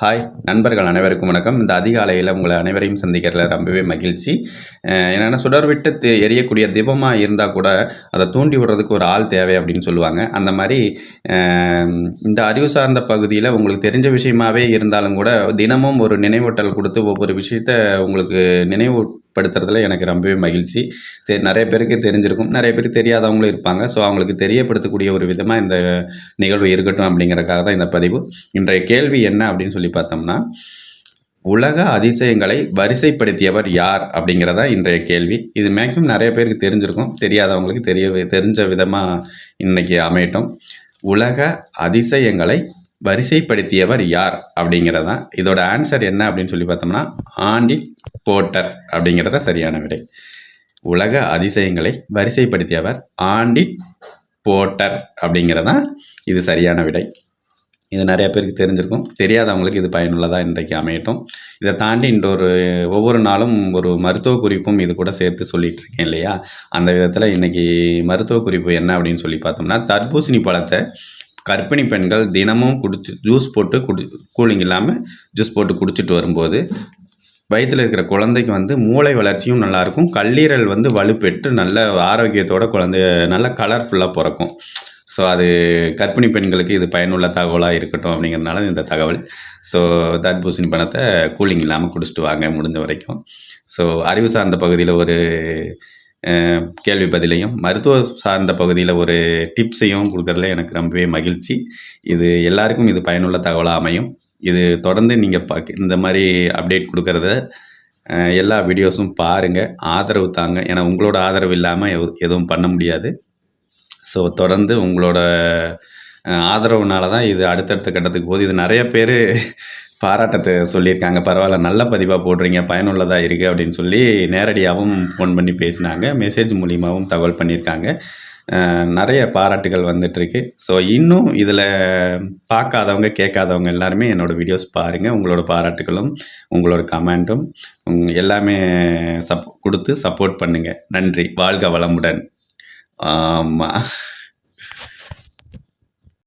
Hi நண்பர்கள் அனைவருக்கும் வணக்கம். இந்த அதிகாலையில் உங்களை அனைவரையும் சந்திக்கிறதுல ரொம்பவே மகிழ்ச்சி. என்னென்னா சுடர் விட்டு தெ- எரியக்கூடிய தீபமாக இருந்தால் கூட அதை தூண்டி விடுறதுக்கு ஒரு ஆள் தேவை அப்படின்னு சொல்லுவாங்க. அந்த மாதிரி இந்த அறிவு சார்ந்த பகுதியில் உங்களுக்கு தெரிஞ்ச விஷயமாவே இருந்தாலும் கூட தினமும் ஒரு நினைவூட்டல் கொடுத்து ஒவ்வொரு விஷயத்த உங்களுக்கு நினைவுபடுத்துறதுல எனக்கு ரொம்பவே மகிழ்ச்சி. தெ நிறைய பேருக்கு தெரிஞ்சிருக்கும். நிறைய பேருக்கு தெரியாதவங்களும் இருப்பாங்க. ஸோ அவங்களுக்கு தெரியப்படுத்தக்கூடிய ஒரு விதமாக இந்த நிகழ்வு இருக்கட்டும் அப்படிங்கிறக்காக தான் இந்த பதிவு. இன்றைய கேள்வி என்ன அப்படின்னு சொல்லி பார்த்தோம்னா உலக அதிசயங்களை வரிசைப்படுத்தியவர் யார் அப்படிங்கிறதா இன்றைய கேள்வி. இது மேக்ஸிமம் நிறைய பேருக்கு தெரிஞ்சிருக்கும். தெரியாதவங்களுக்கு தெரிய தெரிஞ்ச விதமாக இன்னைக்கு அமையட்டும். உலக அதிசயங்களை வரிசைப்படுத்தியவர் யார் அப்படிங்கிறதான் இதோட ஆன்சர் என்ன அப்படின்னு சொல்லி பார்த்தோம்னா ஆண்டி போட்டர் அப்படிங்கிறத சரியான விடை. உலக அதிசயங்களை வரிசைப்படுத்தியவர் ஆண்டி போட்டர் அப்படிங்கிறதான் இது சரியான விடை. இது நிறைய பேருக்கு தெரிஞ்சிருக்கும். தெரியாதவங்களுக்கு இது பயனுள்ளதாக இன்றைக்கு அமையட்டும். இதை தாண்டி இன்றொரு ஒவ்வொரு நாளும் ஒரு மருத்துவ குறிப்பும் இது கூட சேர்த்து சொல்லிகிட்டு இருக்கேன் இல்லையா? அந்த விதத்தில் இன்றைக்கி மருத்துவ குறிப்பு என்ன அப்படின்னு சொல்லி பார்த்தோம்னா தர்பூசணி பழத்தை கர்ப்பிணி பெண்கள் தினமும் குடிச்சு ஜூஸ் போட்டு குடி கூலிங் இல்லாமல் ஜூஸ் போட்டு குடிச்சிட்டு வரும்போது வயிற்றில் இருக்கிற குழந்தைக்கு வந்து மூளை வளர்ச்சியும் நல்லாயிருக்கும். கல்லீரல் வந்து வலுப்பெற்று நல்ல ஆரோக்கியத்தோட குழந்தை நல்ல கலர்ஃபுல்லாக பிறக்கும். ஸோ அது கர்ப்பிணி பெண்களுக்கு இது பயனுள்ள தகவலாக இருக்கட்டும் அப்படிங்கிறதுனால இந்த தகவல். ஸோ தர்பூசணி பணத்தை கூலிங் இல்லாமல் குடிச்சிட்டு வாங்க முடிஞ்ச வரைக்கும். ஸோ அறிவு சார்ந்த பகுதியில் ஒரு கேள்வி பதிலையும் மருத்துவ சார்ந்த பகுதியில் ஒரு டிப்ஸையும் கொடுக்குறதுல எனக்கு ரொம்பவே மகிழ்ச்சி. இது எல்லாருக்கும் இது பயனுள்ள தகவலாக அமையும். இது தொடர்ந்து நீங்கள் பார்க்க இந்த மாதிரி அப்டேட் கொடுக்கறத எல்லா வீடியோஸும் பாருங்கள் ஆதரவு தாங்க. ஏன்னா உங்களோட ஆதரவு இல்லாமல் எதுவும் பண்ண முடியாது. ஸோ தொடர்ந்து உங்களோட ஆதரவுனால தான் இது அடுத்தடுத்த கட்டத்துக்கு போகுது. இது நிறைய பேர் பாராட்டத்தை சொல்லியிருக்காங்க. பரவாயில்ல நல்ல பதிவாக போடுறீங்க பயனுள்ளதாக இருக்குது அப்படின்னு சொல்லி நேரடியாகவும் ஃபோன் பண்ணி பேசினாங்க. மெசேஜ் மூலியமாகவும் தகவல் பண்ணியிருக்காங்க. நிறைய பாராட்டுகள் வந்துட்டுருக்கு. ஸோ இன்னும் இதில் பார்க்காதவங்க கேட்காதவங்க எல்லாருமே என்னோடய வீடியோஸ் பாருங்கள் உங்களோட பாராட்டுகளும் உங்களோட கமெண்ட்டும் எல்லாமே சப் கொடுத்து சப்போர்ட் பண்ணுங்கள் நன்றி. வாழ்க வளமுடன். ஆமாம்